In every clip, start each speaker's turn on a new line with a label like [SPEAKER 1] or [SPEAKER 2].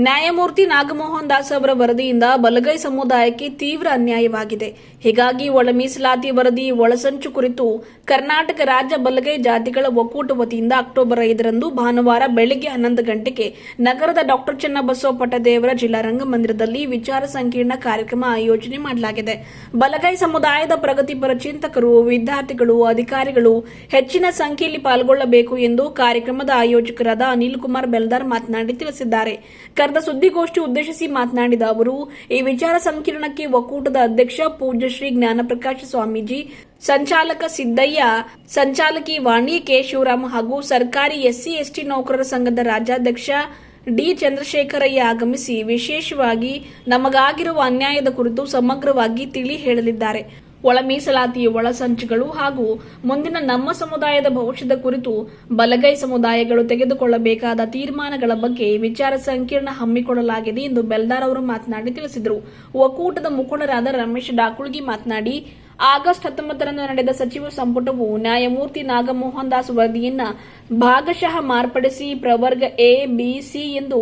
[SPEAKER 1] ನ್ಯಾಯಮೂರ್ತಿ ನಾಗಮೋಹನ್ ದಾಸ್ ಅವರ ವರದಿಯಿಂದ ಬಲಗೈ ಸಮುದಾಯಕ್ಕೆ ತೀವ್ರ ಅನ್ಯಾಯವಾಗಿದೆ. ಹೀಗಾಗಿ ಒಳ ಮೀಸಲಾತಿ ವರದಿ ಒಳಸಂಚು ಕುರಿತು ಕರ್ನಾಟಕ ರಾಜ್ಯ ಬಲಗೈ ಜಾತಿಗಳ ಒಕ್ಕೂಟ ವತಿಯಿಂದ ಅಕ್ಟೋಬರ್ ಐದರಂದು ಭಾನುವಾರ ಬೆಳಗ್ಗೆ ಹನ್ನೊಂದು ಗಂಟೆಗೆ ನಗರದ ಡಾಕ್ಟರ್ ಚನ್ನಬಸವ ಪಟ್ಟದೇವರ ಜಿಲ್ಲಾ ರಂಗಮಂದಿರದಲ್ಲಿ ವಿಚಾರ ಸಂಕಿರಣ ಕಾರ್ಯಕ್ರಮ ಆಯೋಜನೆ ಮಾಡಲಾಗಿದೆ. ಬಲಗೈ ಸಮುದಾಯದ ಪ್ರಗತಿಪರ ಚಿಂತಕರು, ವಿದ್ಯಾರ್ಥಿಗಳು, ಅಧಿಕಾರಿಗಳು ಹೆಚ್ಚಿನ ಸಂಖ್ಯೆಯಲ್ಲಿ ಪಾಲ್ಗೊಳ್ಳಬೇಕು ಎಂದು ಕಾರ್ಯಕ್ರಮದ ಆಯೋಜಕರಾದ ಅನಿಲ್ ಕುಮಾರ್ ಬೆಲ್ದಾರ್ ಮಾತನಾಡಿ ತಿಳಿಸಿದ್ದಾರೆ. ಕರೆದ ಸುದ್ದಿಗೋಷ್ಠಿ ಉದ್ದೇಶಿಸಿ ಮಾತನಾಡಿದ ಅವರು, ಈ ವಿಚಾರ ಸಂಕಿರಣಕ್ಕೆ ಒಕ್ಕೂಟದ ಅಧ್ಯಕ್ಷ ಪೂಜ್ಯ ಶ್ರೀ ಜ್ಞಾನಪ್ರಕಾಶ ಸ್ವಾಮೀಜಿ, ಸಂಚಾಲಕ ಸಿದ್ದಯ್ಯ, ಸಂಚಾಲಕಿ ವಾಣಿ ಕೆ. ಶಿವರಾಮ್ ಹಾಗೂ ಸರ್ಕಾರಿ ಎಸ್ಸಿ, ಎಸ್ಟಿ ನೌಕರರ ಸಂಘದ ರಾಜ್ಯಾಧ್ಯಕ್ಷ ಡಿ. ಚಂದ್ರಶೇಖರಯ್ಯ ಆಗಮಿಸಿ ವಿಶೇಷವಾಗಿ ನಮಗಾಗಿರುವ ಅನ್ಯಾಯದ ಕುರಿತು ಸಮಗ್ರವಾಗಿ ತಿಳಿ ಹೇಳಲಿದ್ದಾರೆ. ಒಳ ಮೀಸಲಾತಿ ಒಳ ಸಂಚುಗಳು ಹಾಗೂ ಮುಂದಿನ ನಮ್ಮ ಸಮುದಾಯದ ಭವಿಷ್ಯದ ಕುರಿತು ಬಲಗೈ ಸಮುದಾಯಗಳು ತೆಗೆದುಕೊಳ್ಳಬೇಕಾದ ತೀರ್ಮಾನಗಳ ಬಗ್ಗೆ ವಿಚಾರ ಸಂಕೀರ್ಣ ಹಮ್ಮಿಕೊಳ್ಳಲಾಗಿದೆ ಎಂದು ಬೆಲ್ದಾರ್ ಅವರು ಮಾತನಾಡಿ ತಿಳಿಸಿದರು. ಒಕ್ಕೂಟದ ಮುಖಂಡರಾದ ರಮೇಶ್ ಡಾಕುಳ್ಗಿ ಮಾತನಾಡಿ, ಆಗಸ್ಟ್ ಹತ್ತೊಂಬತ್ತರಂದು ನಡೆದ ಸಚಿವ ಸಂಪುಟವು ನ್ಯಾಯಮೂರ್ತಿ ನಾಗಮೋಹನ್ ದಾಸ್ ವರದಿಯನ್ನ ಭಾಗಶಃ ಮಾರ್ಪಡಿಸಿ ಪ್ರವರ್ಗ ಎ, ಬಿ, ಸಿ ಎಂದು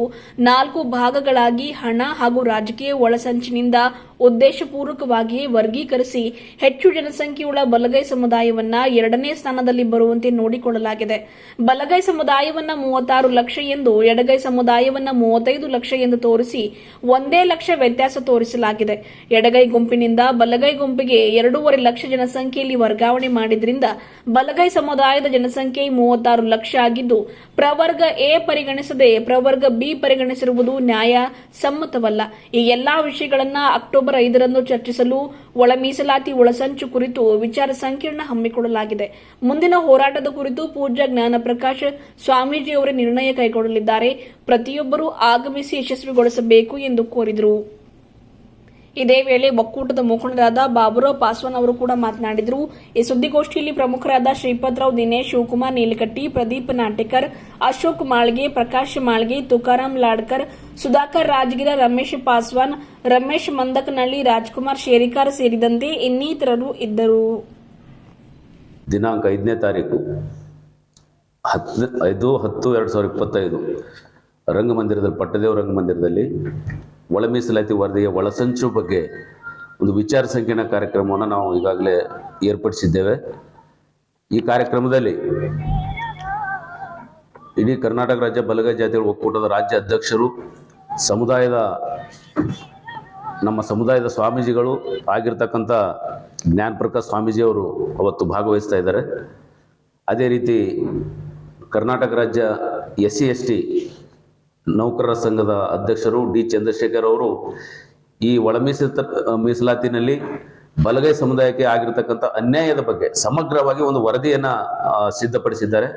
[SPEAKER 1] ನಾಲ್ಕು ಭಾಗಗಳಾಗಿ ಹಣ ಹಾಗೂ ರಾಜಕೀಯ ಒಳಸಂಚಿನಿಂದ ಉದ್ದೇಶಪೂರ್ವಕವಾಗಿಯೇ ವರ್ಗೀಕರಿಸಿ ಹೆಚ್ಚು ಜನಸಂಖ್ಯೆಯುಳ್ಳ ಬಲಗೈ ಸಮುದಾಯವನ್ನ ಎರಡನೇ ಸ್ಥಾನದಲ್ಲಿ ಬರುವಂತೆ ನೋಡಿಕೊಳ್ಳಲಾಗಿದೆ. ಬಲಗೈ ಸಮುದಾಯವನ್ನ ಮೂವತ್ತಾರು ಲಕ್ಷ ಎಂದು, ಎಡಗೈ ಸಮುದಾಯವನ್ನ ಮೂವತ್ತೈದು ಲಕ್ಷ ಎಂದು ತೋರಿಸಿ ಒಂದೇ ಲಕ್ಷ ವ್ಯತ್ಯಾಸ ತೋರಿಸಲಾಗಿದೆ. ಎಡಗೈ ಗುಂಪಿನಿಂದ ಬಲಗೈ ಗುಂಪಿಗೆ ಎರಡೂವರೆ ಲಕ್ಷ ಜನಸಂಖ್ಯೆಯಲ್ಲಿ ವರ್ಗಾವಣೆ ಮಾಡಿದ್ರಿಂದ ಬಲಗೈ ಸಮುದಾಯದ ಜನಸಂಖ್ಯೆ ಮೂವತ್ತಾರು ಲಕ್ಷ ಆಗಿದ್ದು, ಪ್ರವರ್ಗ ಎ ಪರಿಗಣಿಸದೆ ಪ್ರವರ್ಗ ಬಿ ಪರಿಗಣಿಸಿರುವುದು ನ್ಯಾಯ ಸಮ್ಮತವಲ್ಲ. ಈ ಎಲ್ಲಾ ವಿಷಯಗಳನ್ನ ಅಕ್ಟೋಬರ್ ಐದರಂದು ಚರ್ಚಿಸಲು ಒಳ ಮೀಸಲಾತಿ ಒಳಸಂಚು ಕುರಿತು ವಿಚಾರ ಸಂಕಿರಣ ಹಮ್ಮಿಕೊಳ್ಳಲಾಗಿದೆ. ಮುಂದಿನ ಹೋರಾಟದ ಕುರಿತು ಪೂಜ್ಯ ಜ್ಞಾನಪ್ರಕಾಶ್ ಸ್ವಾಮೀಜಿಯವರೇ ನಿರ್ಣಯ ಕೈಗೊಳ್ಳಲಿದ್ದಾರೆ. ಪ್ರತಿಯೊಬ್ಬರೂ ಆಗಮಿಸಿ ಯಶಸ್ವಿಗೊಳಿಸಬೇಕು ಎಂದು ಕೋರಿದರು. ಇದೇ ವೇಳೆ ಒಕ್ಕೂಟದ ಮುಖಂಡರಾದ ಬಾಬುರಾವ್ ಪಾಸ್ವಾನ್ ಅವರು ಕೂಡ ಮಾತನಾಡಿದರು. ಈ ಸುದ್ದಿಗೋಷ್ಠಿಯಲ್ಲಿ ಪ್ರಮುಖರಾದ ಶ್ರೀಪತ್ರಾವ್ ದಿನೇಶ್ ಶಿವಕುಮಾರ್, ನೀಲಕಟ್ಟಿ, ಪ್ರದೀಪ್ ನಾಟೇಕರ್, ಅಶೋಕ್ ಮಾಳ್ಗೆ, ಪ್ರಕಾಶ್ ಮಾಳ್ಗೆ ತುಕಾರಾಂ ಲಾಡ್ಕರ್, ಸುಧಾಕರ್ ರಾಜಗಿರ, ರಮೇಶ್ ಪಾಸ್ವಾನ್, ರಮೇಶ್ ಮಂದಕನಹಳ್ಳಿ, ರಾಜ್ಕುಮಾರ್ ಶೇರಿಕಾರ್ ಸೇರಿದಂತೆ ಇನ್ನಿತರರು ಇದ್ದರು.
[SPEAKER 2] ದಿನಾಂಕ ಐದನೇ ತಾರೀಕು ಹತ್ತು ಐದು, ಹತ್ತು, ಎರಡು ಸಾವಿರದ ಇಪ್ಪತ್ತೈದು ರಂಗಮಂದಿರದಲ್ಲಿ ಪಟ್ಟದೇವ ರಂಗಮಂದಿರದಲ್ಲಿ ಒಳ ಮೀಸಲಾತಿ ವರದಿಯ ಒಳಸಂಚು ಬಗ್ಗೆ ಒಂದು ವಿಚಾರ ಸಂಕಿರಣ ಕಾರ್ಯಕ್ರಮವನ್ನು ನಾವು ಈಗಾಗಲೇ ಏರ್ಪಡಿಸಿದ್ದೇವೆ. ಈ ಕಾರ್ಯಕ್ರಮದಲ್ಲಿ ಇಡೀ ಕರ್ನಾಟಕ ರಾಜ್ಯ ಬಲಗೈ ಜಾತಿಗಳ ಒಕ್ಕೂಟದ ರಾಜ್ಯ ಅಧ್ಯಕ್ಷರು, ಸಮುದಾಯದ, ನಮ್ಮ ಸಮುದಾಯದ ಸ್ವಾಮೀಜಿಗಳು ಆಗಿರ್ತಕ್ಕಂಥ ಜ್ಞಾನಪ್ರಕಾಶ್ ಸ್ವಾಮೀಜಿಯವರು ಅವತ್ತು ಭಾಗವಹಿಸ್ತಾ ಇದ್ದಾರೆ. ಅದೇ ರೀತಿ ಕರ್ನಾಟಕ ರಾಜ್ಯ ಎಸ್ ಸಿ ಎಸ್ ಟಿ ನೌಕರರ ಸಂಘದ ಅಧ್ಯಕ್ಷರು ಡಿ ಚಂದ್ರಶೇಖರ್ ಅವರು ಈ ಒಳ ಮೀಸಲ ಮೀಸಲಾತಿನಲ್ಲಿ ಬಲಗೈ ಸಮುದಾಯಕ್ಕೆ ಆಗಿರತಕ್ಕಂಥ ಅನ್ಯಾಯದ ಬಗ್ಗೆ ಸಮಗ್ರವಾಗಿ ಒಂದು ವರದಿಯನ್ನ ಸಿದ್ಧಪಡಿಸಿದ್ದಾರೆ.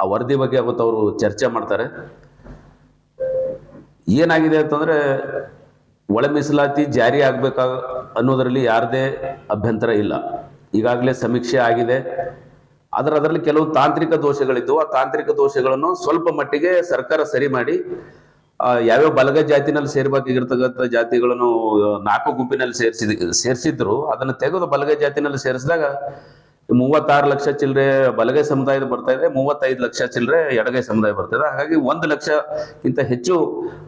[SPEAKER 2] ಆ ವರದಿ ಬಗ್ಗೆ ಅವತ್ತು ಅವರು ಚರ್ಚೆ ಮಾಡ್ತಾರೆ. ಏನಾಗಿದೆ ಅಂತಂದ್ರೆ ಒಳ ಮೀಸಲಾತಿ ಜಾರಿ ಆಗ್ಬೇಕಾಗ, ಅನ್ನೋದರಲ್ಲಿ ಯಾರದೇ ಅಭ್ಯಂತರ ಇಲ್ಲ. ಈಗಾಗಲೇ ಸಮೀಕ್ಷೆ ಆಗಿದೆ. ಆದರೆ ಅದರಲ್ಲಿ ಕೆಲವು ತಾಂತ್ರಿಕ ದೋಷಗಳಿದ್ದವು. ಆ ತಾಂತ್ರಿಕ ದೋಷಗಳನ್ನು ಸ್ವಲ್ಪ ಮಟ್ಟಿಗೆ ಸರ್ಕಾರ ಸರಿ ಮಾಡಿ ಯಾವ್ಯಾವ ಬಲಗ ಜಾತಿನಲ್ಲಿ ಸೇರ್ಬೇಕಾಗಿರ್ತಕ್ಕಂಥ ಜಾತಿಗಳನ್ನು ನಾಲ್ಕು ಗುಂಪಿನಲ್ಲಿ ಸೇರಿಸಿದ ಸೇರಿಸಿದ್ರು. ಅದನ್ನು ತೆಗೆದು ಬಲಗ ಜಾತಿನಲ್ಲಿ ಸೇರಿಸಿದಾಗ ಮೂವತ್ತಾರು ಲಕ್ಷ ಚಿಲ್ಲರೆ ಬಲಗೈ ಸಮುದಾಯದ ಬರ್ತಾ ಇದೆ, ಮೂವತ್ತೈದು ಲಕ್ಷ ಚಿಲ್ಲರೆ ಎಡಗೈ ಸಮುದಾಯ ಬರ್ತಾ ಇದೆ. ಹಾಗಾಗಿ ಒಂದು ಲಕ್ಷಕ್ಕಿಂತ ಹೆಚ್ಚು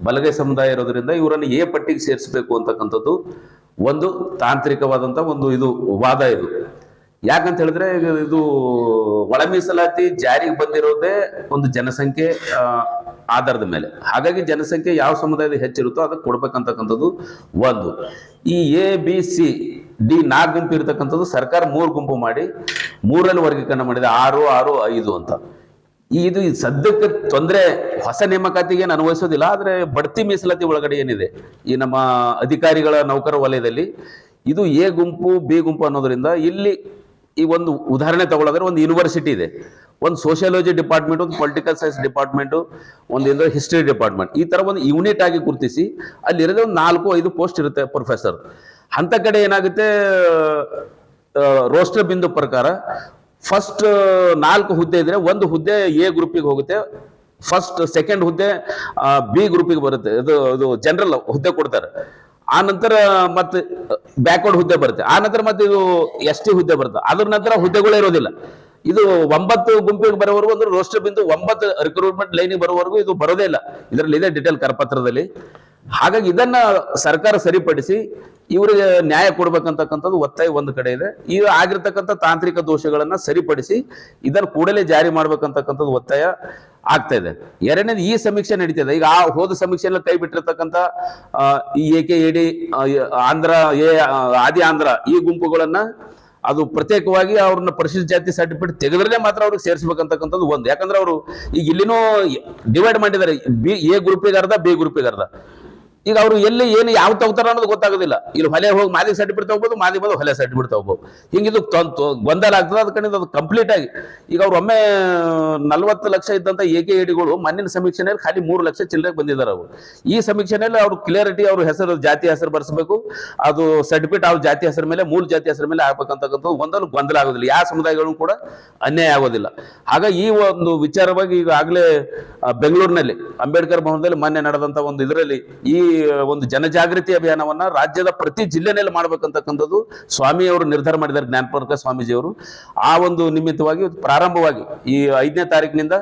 [SPEAKER 2] ಬಲಗೈ ಸಮುದಾಯ ಇರೋದ್ರಿಂದ ಇವರನ್ನು ಎ ಪಟ್ಟಿಗೆ ಸೇರಿಸಬೇಕು ಅಂತಕ್ಕಂಥದ್ದು ಒಂದು ತಾಂತ್ರಿಕವಾದಂಥ ಒಂದು ಇದು ವಾದ ಇದು. ಯಾಕಂತ ಹೇಳಿದ್ರೆ ಇದು ಒಳ ಮೀಸಲಾತಿ ಜಾರಿಗೆ ಬಂದಿರೋದೇ ಒಂದು ಜನಸಂಖ್ಯೆ ಆಧಾರದ ಮೇಲೆ. ಹಾಗಾಗಿ ಜನಸಂಖ್ಯೆ ಯಾವ ಸಮುದಾಯದ ಹೆಚ್ಚಿರುತ್ತೋ ಅದಕ್ಕೆ ಕೊಡ್ಬೇಕಂತಕ್ಕಂಥದ್ದು ಒಂದು. ಈ ಎ ಬಿ ಸಿ ಡಿ ನಾಲ್ಕು ಗುಂಪು ಇರತಕ್ಕಂಥದ್ದು ಸರ್ಕಾರ ಮೂರು ಗುಂಪು ಮಾಡಿ ಮೂರಲ್ಲಿ ವರ್ಗೀಕರಣ ಮಾಡಿದೆ, ಆರು ಆರು, ಐದು ಅಂತ. ಇದು ಸದ್ಯಕ್ಕೆ ತೊಂದರೆ, ಹೊಸ ನೇಮಕಾತಿಗೆ ಏನು ಅನ್ವಯಿಸೋದಿಲ್ಲ, ಆದರೆ ಬಡ್ತಿ ಮೀಸಲಾತಿ ಒಳಗಡೆ ಏನಿದೆ? ಈ ನಮ್ಮ ಅಧಿಕಾರಿಗಳ ನೌಕರ ವಲಯದಲ್ಲಿ ಇದು ಎ ಗುಂಪು ಬಿ ಗುಂಪು ಅನ್ನೋದರಿಂದ ಇಲ್ಲಿ ಈ ಒಂದು ಉದಾಹರಣೆ ತಗೊಳ್ಳೋದ್ರೆ ಒಂದು ಯೂನಿವರ್ಸಿಟಿ ಇದೆ. ಒಂದು ಸೋಷಿಯಾಲಜಿ ಡಿಪಾರ್ಟ್ಮೆಂಟ್ ಒಂದು ಪೊಲಿಟಿಕಲ್ ಸೈನ್ಸ್ ಡಿಪಾರ್ಟ್ಮೆಂಟು ಒಂದು ಹಿಸ್ಟ್ರಿ ಡಿಪಾರ್ಟ್ಮೆಂಟ್ ಈ ಥರ ಒಂದು ಯೂನಿಟ್ ಆಗಿ ಗುರುತಿಸಿ ಅಲ್ಲಿ ಇರೋದೇ ಒಂದು ನಾಲ್ಕು, ಐದು ಪೋಸ್ಟ್ ಇರುತ್ತೆ ಪ್ರೊಫೆಸರ್ ಅಂಥ ಕಡೆ ಏನಾಗುತ್ತೆ ರೋಸ್ಟರ್ ಬಿಂದು ಪ್ರಕಾರ ಫಸ್ಟ್ ನಾಲ್ಕು ಹುದ್ದೆ ಇದ್ರೆ ಒಂದು ಹುದ್ದೆ ಎ ಗ್ರೂಪಿಗೆ ಹೋಗುತ್ತೆ. ಫಸ್ಟ್ ಸೆಕೆಂಡ್ ಹುದ್ದೆ ಬಿ ಗ್ರೂಪಿಗೆ ಬರುತ್ತೆ. ಇದು ಇದು ಜನರಲ್ ಹುದ್ದೆ ಕೊಡ್ತಾರೆ. ಆ ನಂತರ ಮತ್ತೆ ಬ್ಯಾಕ್ವರ್ಡ್ ಹುದ್ದೆ ಬರುತ್ತೆ. ಆ ನಂತರ ಮತ್ತೆ ಇದು ಎಸ್ ಟಿ ಹುದ್ದೆ ಬರುತ್ತೆ. ಅದ್ರ ನಂತರ ಹುದ್ದೆಗಳೇ ಇರೋದಿಲ್ಲ. ಇದು ಒಂಬತ್ತು ಗುಂಪಿಗೆ ಬರೋವರೆಗೂ ಅಂದ್ರೆ ರೋಸ್ಟರ್ ಬಿಂದು ಒಂಬತ್ತು ರಿಕ್ರೂಟ್ಮೆಂಟ್ ಲೈನಿಗೆ ಬರೋವರೆಗೂ ಇದು ಬರೋದೇ ಇಲ್ಲ. ಇದರಲ್ಲಿ ಇದೆ ಡಿಟೇಲ್ ಕರಪತ್ರದಲ್ಲಿ. ಹಾಗಾಗಿ ಇದನ್ನ ಸರ್ಕಾರ ಸರಿಪಡಿಸಿ ಇವರಿಗೆ ನ್ಯಾಯ ಕೊಡ್ಬೇಕಂತಕ್ಕಂಥದ್ದು ಒತ್ತಾಯ ಒಂದು ಕಡೆ ಇದೆ. ಈಗ ಆಗಿರ್ತಕ್ಕಂಥ ತಾಂತ್ರಿಕ ದೋಷಗಳನ್ನ ಸರಿಪಡಿಸಿ ಇದನ್ನು ಕೂಡಲೇ ಜಾರಿ ಮಾಡ್ಬೇಕಂತಕ್ಕಂಥದ್ದು ಒತ್ತಾಯ. ಆಗ್ತಾ ಇದೆ. ಎರಡನೇದು ಈ ಸಮೀಕ್ಷೆ ನಡೀತಿದೆ ಈಗ ಆ ಹೋದ ಸಮೀಕ್ಷೆಯಲ್ಲಿ ಕೈ ಬಿಟ್ಟಿರ್ತಕ್ಕಂಥ ಈ A K, A D Andhra, A Adi Andhra ಈ ಗುಂಪುಗಳನ್ನ ಅದು ಪ್ರತ್ಯೇಕವಾಗಿ ಅವ್ರನ್ನ ಪರಿಶಿಷ್ಟ ಜಾತಿ ಸರ್ಟಿಫಿಕೇಟ್ ತೆಗೆದ್ರೆ ಮಾತ್ರ ಅವ್ರಿಗೆ ಸೇರಿಸ್ಬೇಕಂತಕ್ಕಂಥದ್ದು ಒಂದು. ಯಾಕಂದ್ರೆ ಅವರು ಈಗ ಇಲ್ಲಿನೂ ಡಿವೈಡ್ ಮಾಡಿದ್ದಾರೆ. ಬಿ, ಎ ಗ್ರೂಪಿಗೆ ಅರ್ಧ, ಬಿ ಗ್ರೂಪಿಗೆ ಅರ್ಧ. ಈಗ ಅವರು ಎಲ್ಲಿ ಏನು ಯಾವ ತಗೋತಾರ ಅನ್ನೋದು ಗೊತ್ತಾಗೋದಿಲ್ಲ. ಇಲ್ಲಿ ಹೊಲೆ ಹೋಗಿ ಮಾದಿ ಸರ್ಟಿಫಿಕೇಟ್ ತಗೋಬಹುದು ಮಾದಿ ಬಂದು ಹೊಲೆ ಸೆಟ್ ಬಿಡ್ತಾ ಹೋಗ್ಬೋದು ಹಿಂಗಿದು ಇದು ತಂತು ಗೊಂದಲ ಆಗ್ತದೆ ಅದಕ್ಕೆ ಅದು ಕಂಪ್ಲೀಟ್ ಆಗಿ. ಈಗ ಅವ್ರು ಒಮ್ಮೆ ನಲ್ವತ್ತು ಲಕ್ಷ ಇದ್ದಂಥ ಎ ಕೆ ಎಡಿಗಳು ಮಣ್ಣಿನ ಸಮೀಕ್ಷೆಯಲ್ಲಿ ಖಾಲಿ ಮೂರು ಲಕ್ಷ ಚಿಲ್ಲರೆಗೆ ಬಂದಿದ್ದಾರೆ ಅವರು. ಈ ಸಮೀಕ್ಷೆಯಲ್ಲಿ ಅವರು ಕ್ಲಿಯರಿಟಿ ಅವ್ರ ಹೆಸರು, ಜಾತಿ ಹೆಸರು ಬರೆಸಬೇಕು. ಅದು ಸರ್ಟಿಫಿಕೇಟ್ ಅವ್ರ ಜಾತಿ ಹೆಸರು ಮೇಲೆ, ಮೂಲ ಜಾತಿ ಹೆಸರು ಮೇಲೆ ಆಗ್ಬೇಕಂತಕ್ಕಂಥದ್ದು ಒಂದಲ್ಲೂ ಗೊಂದಲ ಆಗೋದಿಲ್ಲ. ಯಾವ ಸಮುದಾಯಗಳು ಕೂಡ ಅನ್ಯಾಯ ಆಗೋದಿಲ್ಲ. ಹಾಗಾಗಿ ಈ ಒಂದು ವಿಚಾರವಾಗಿ ಈಗಾಗಲೇ ಆಗಲೇ ಬೆಂಗಳೂರಿನಲ್ಲಿ, ಅಂಬೇಡ್ಕರ್ ಭವನದಲ್ಲಿ ಮೊನ್ನೆ ನಡೆದಂಥ ಒಂದು ಇದರಲ್ಲಿ ಈ ಒಂದು ಜನಜಾಗೃತಿ ಅಭಿಯಾನವನ್ನ ರಾಜ್ಯದ ಪ್ರತಿ ಜಿಲ್ಲೆನಲ್ಲಿ ಮಾಡ್ಬೇಕಂತಕ್ಕಂಥದ್ದು ಸ್ವಾಮಿಯವರು ನಿರ್ಧಾರ ಮಾಡಿದ್ದಾರೆ ಜ್ಞಾನಪ್ರಕ ಸ್ವಾಮೀಜಿಯವರು. ಆ ಒಂದು ನಿಮಿತ್ತವಾಗಿ ಪ್ರಾರಂಭವಾಗಿ ಈ ಐದನೇ ತಾರೀಕಿನಿಂದ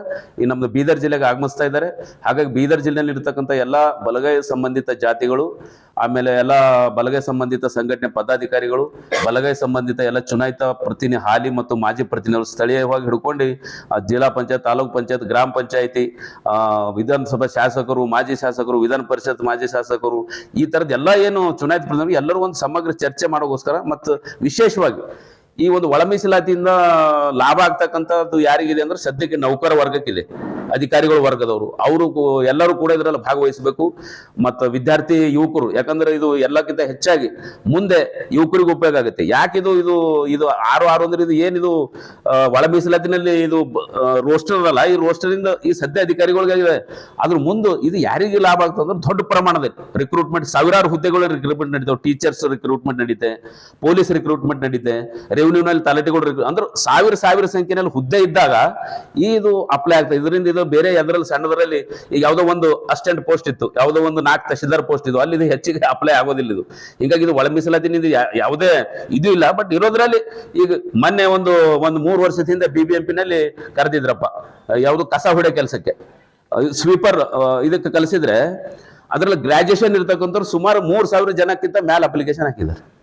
[SPEAKER 2] ಈ ನಮ್ದು ಬೀದರ್ ಜಿಲ್ಲೆಗೆ ಆಗಮಿಸ್ತಾ ಇದ್ದಾರೆ. ಹಾಗಾಗಿ ಬೀದರ್ ಜಿಲ್ಲೆಯಲ್ಲಿ ಇರ್ತಕ್ಕಂಥ ಎಲ್ಲ ಬಲಗೈ ಸಂಬಂಧಿತ ಜಾತಿಗಳು ಆಮೇಲೆ ಎಲ್ಲ ಬಲಗೈ ಸಂಬಂಧಿತ ಸಂಘಟನೆ ಪದಾಧಿಕಾರಿಗಳು, ಬಲಗೈ ಸಂಬಂಧಿತ ಎಲ್ಲ ಚುನಾಯಿತ ಪ್ರತಿನಿ ಹಾಲಿ ಮತ್ತು ಮಾಜಿ ಪ್ರತಿನಿಧಿಗಳು ಸ್ಥಳೀಯವಾಗಿ ಹಿಡ್ಕೊಂಡು ಜಿಲ್ಲಾ ಪಂಚಾಯತ್, ತಾಲೂಕ್ ಪಂಚಾಯತ್, ಗ್ರಾಮ ಪಂಚಾಯತಿ ವಿಧಾನಸಭಾ ಶಾಸಕರು, ಮಾಜಿ ಶಾಸಕರು, ವಿಧಾನ ಪರಿಷತ್ ಮಾಜಿ ಶಾಸಕರು, ಈ ತರದ ಎಲ್ಲ ಏನು ಚುನಾಯಿತ ಪ್ರತಿನಿಧಿಗಳು ಎಲ್ಲರೂ ಒಂದು ಸಮಗ್ರ ಚರ್ಚೆ ಮಾಡೋಗೋಸ್ಕರ ಮತ್ತು ವಿಶೇಷವಾಗಿ ಈ ಒಂದು ಒಳ ಮೀಸಲಾತಿಯಿಂದ ಲಾಭ ಆಗ್ತಕ್ಕಂಥದ್ದು ಯಾರಿಗಿದೆ ಅಂದ್ರೆ ಸದ್ಯಕ್ಕೆ ನೌಕರ ವರ್ಗಕ್ಕಿದೆ, ಅಧಿಕಾರಿಗಳ ವರ್ಗದವರು. ಅವರು ಎಲ್ಲರೂ ಕೂಡ ಇದರಲ್ಲಿ ಭಾಗವಹಿಸಬೇಕು. ಮತ್ತು ವಿದ್ಯಾರ್ಥಿ ಯುವಕರು, ಯಾಕಂದ್ರೆ ಇದು ಎಲ್ಲಕ್ಕಿಂತ ಹೆಚ್ಚಾಗಿ ಮುಂದೆ ಯುವಕರಿಗೆ ಉಪಯೋಗ ಆಗುತ್ತೆ. ಯಾಕಿದು ಇದು ಇದು ಆರು ಆರು ಅಂದ್ರೆ ಇದು ಏನಿದು ಒಳ ಮೀಸಲಾತಿನಲ್ಲಿ ಇದು ರೋಸ್ಟರ್ ಅಲ್ಲ ಈ ರೋಸ್ಟರ್ ಇಂದ ಈ ಸದ್ಯ ಅಧಿಕಾರಿಗಳಿಗಾಗಿದೆ ಅದ್ರ ಮುಂದೆ ಇದು ಯಾರಿಗೆ ಲಾಭ ಆಗ್ತದೆ ಅಂದ್ರೆ ದೊಡ್ಡ ಪ್ರಮಾಣದಲ್ಲಿ. ರಿಕ್ರೂಟ್ಮೆಂಟ್ ಸಾವಿರಾರು ಹುದ್ದೆಗಳು ರಿಕ್ರೂಟ್ಮೆಂಟ್ ನಡೀತಾವೆ. ಟೀಚರ್ಸ್ ರಿಕ್ರೂಟ್ಮೆಂಟ್ ನಡೀತೆ ಪೊಲೀಸ್ ರಿಕ್ರೂಟ್ಮೆಂಟ್ ನಡೀತೆ ರೆವಿನ್ಯೂನಲ್ಲಿ ತಲೆ recruit- ಅಂದ್ರೆ ಸಾವಿರ ಸಾವಿರ ಸಂಖ್ಯೆನಲ್ಲಿ ಹುದ್ದೆ ಇದ್ದಾಗ ಇದು ಅಪ್ಲೈ ಆಗ್ತದೆ ಇದರಿಂದ ಇದು ಬೇರೆ ಅದರಲ್ಲಿ ಸಣ್ಣದರಲ್ಲಿ ಈಗ ಯಾವುದೋ ಒಂದು ಅಸ್ಟೆಂಟ್ ಪೋಸ್ಟ್ ಇತ್ತು. ಯಾವುದೋ ಒಂದು ನಾಲ್ಕು ತಹಶೀಲ್ದಾರ್ ಪೋಸ್ಟ್ ಇದು ಅಲ್ಲಿ ಇದು ಹೆಚ್ಚಿಗೆ ಅಪ್ಲೈ ಆಗೋದಿಲ್ಲ ಇದು. ಹಿಂಗಾಗಿ ಇದು ಒಳ ಇದು ಯಾವುದೇ ಇದು ಇಲ್ಲ. ಬಟ್ ಇರೋದ್ರಲ್ಲಿ ಈಗ ಮೊನ್ನೆ ಒಂದು ಒಂದು ಮೂರು ವರ್ಷದಿಂದ ಬಿ ಬಿ ಎಂ ಪಿನಲ್ಲಿ ಕರೆದಿದ್ರಪ್ಪ. ಯಾವುದು ಕಸ ಹೊಡೆ ಕೆಲಸಕ್ಕೆ. ಸ್ವೀಪರ್ ಇದಕ್ಕೆ ಕಲಿಸಿದ್ರೆ ಅದರಲ್ಲಿ ಗ್ರಾಜ್ಯುಯೇಷನ್ ಇರ್ತಕ್ಕಂಥವ್ರು ಸುಮಾರು ಮೂರು ಸಾವಿರ ಜನಕ್ಕಿಂತ ಮೇಲೆ ಅಪ್ಲಿಕೇಶನ್ ಹಾಕಿದ್ದಾರೆ.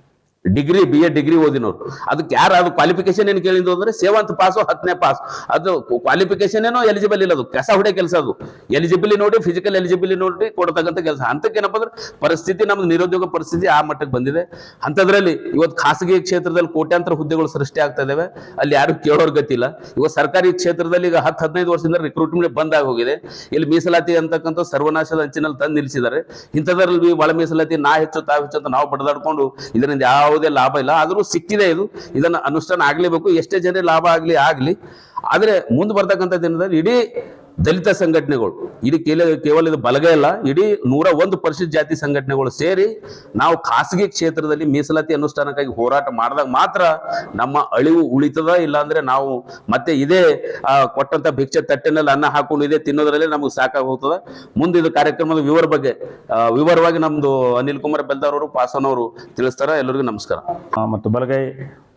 [SPEAKER 2] ಡಿಗ್ರಿ ಬಿ ಎ ಡಿಗ್ರಿ ಓದಿನವ್ರು. ಅದಕ್ಕೆ ಯಾರು ಅದು ಕ್ವಾಲಿಫಿಕೇಶನ್ ಏನು ಕೇಳಿದ್ದು ಅಂದ್ರೆ ಸೇವಂತ್ ಪಾಸು ಹತ್ತನೇ ಪಾಸ್ ಅದು ಕ್ವಾಲಿಫಿಕೇಶನ್ ಏನೋ ಎಲಿಜಿಬಲ್ ಇಲ್ಲ ಅದು. ಕಸ ಹೊಡೆ ಕೆಲಸ ಅದು. ಎಲಿಜಿಬಿಲಿ ನೋಡಿ ಫಿಸಿಕಲ್ ಎಲಿಜಿಬಿಲಿ ನೋಡಿ ಕೊಡತಕ್ಕಂಥ ಕೆಲಸ. ಅಂತಕ್ಕೆ ಏನಪ್ಪ ಅಂದ್ರೆ ಪರಿಸ್ಥಿತಿ ನಮ್ದು ನಿರುದ್ಯೋಗ ಪರಿಸ್ಥಿತಿ ಆ ಮಟ್ಟಕ್ಕೆ ಬಂದಿದೆ. ಅಂಥದ್ರಲ್ಲಿ ಇವತ್ತು ಖಾಸಗಿ ಕ್ಷೇತ್ರದಲ್ಲಿ ಕೋಟ್ಯಾಂತರ ಹುದ್ದೆಗಳು ಸೃಷ್ಟಿ ಆಗ್ತಾ ಇದಾವೆ. ಅಲ್ಲಿ ಯಾರು ಕೇಳೋರ್ ಗತಿಲ್ಲ ಇವತ್ತು ಸರ್ಕಾರಿ ಕ್ಷೇತ್ರದಲ್ಲಿ ಈಗ ಹತ್ತು, ಹದಿನೈದು ವರ್ಷದಿಂದ ರಿಕ್ರೂಟ್ಮೆಂಟ್ ಬಂದ್ ಆಗೋಗಿದೆ ಇಲ್ಲಿ ಮೀಸಲಾತಿ ಅಂತಕ್ಕಂಥ ಸರ್ವನಾಶದ ಅಂಚಿನಲ್ಲಿ ತಂದು ನಿಲ್ಲಿಸಿದ್ದಾರೆ. ಇಂಥದ್ರಲ್ಲಿ ಒಳ ಮೀಸಲಾತಿ ನಾ ಹೆಚ್ಚು, ತಾವು ಹೆಚ್ಚು ಅಂತ ನಾವು ಬಡದಾಡ್ಕೊಂಡು ಇದರಿಂದ ಯಾವುದೇ ಲಾಭ ಇಲ್ಲ. ಆದರೂ ಸಿಕ್ಕಿದೆ ಇದು. ಇದನ್ನ ಅನುಷ್ಠಾನ ಆಗಲೇಬೇಕು. ಎಷ್ಟೇ ಜನ ಲಾಭ ಆಗಲಿ ಆಗಲಿ. ಆದರೆ ಮುಂದೆ ಬರ್ತಕ್ಕಂಥ ದಿನದಲ್ಲಿ ಇಡೀ ದಲಿತ ಸಂಘಟನೆಗಳು. ಇಡೀ ಕೇಳ ಕೇವಲ ಇದು ಬಲಗೈ ಅಲ್ಲ, ಇಡೀ ನೂರ ಒಂದು ಪರಿಶಿಷ್ಟ ಜಾತಿ ಸಂಘಟನೆಗಳು ಸೇರಿ ನಾವು ಖಾಸಗಿ ಕ್ಷೇತ್ರದಲ್ಲಿ ಮೀಸಲಾತಿ ಅನುಷ್ಠಾನಕ್ಕಾಗಿ ಹೋರಾಟ ಮಾಡಿದಾಗ ಮಾತ್ರ ನಮ್ಮ ಅಳಿವು ಉಳಿತದ, ಇಲ್ಲಾಂದ್ರೆ ನಾವು ಮತ್ತೆ ಇದೇ ಕೊಟ್ಟಂತ ಭಿಕ್ಷೆ ತಟ್ಟೆನಲ್ಲಿ ಅನ್ನ ಹಾಕೊಂಡು ಇದೇ ತಿನ್ನೋದ್ರಲ್ಲಿ ನಮಗೆ ಸಾಕಾಗೋಗ್ತದ ಮುಂದೆ ಇದು ಕಾರ್ಯಕ್ರಮದ ವಿವರ ಬಗ್ಗೆ ವಿವರವಾಗಿ ನಮ್ದು ಅನಿಲ್ ಕುಮಾರ್ ಬೆಲ್ದಾರ್ ಅವರು, ಪಾಸನ್ ಅವರು ತಿಳಿಸ್ತಾರ. ಎಲ್ಲರಿಗೂ ನಮಸ್ಕಾರ.
[SPEAKER 3] ಮತ್ತು ಬಲಗೈ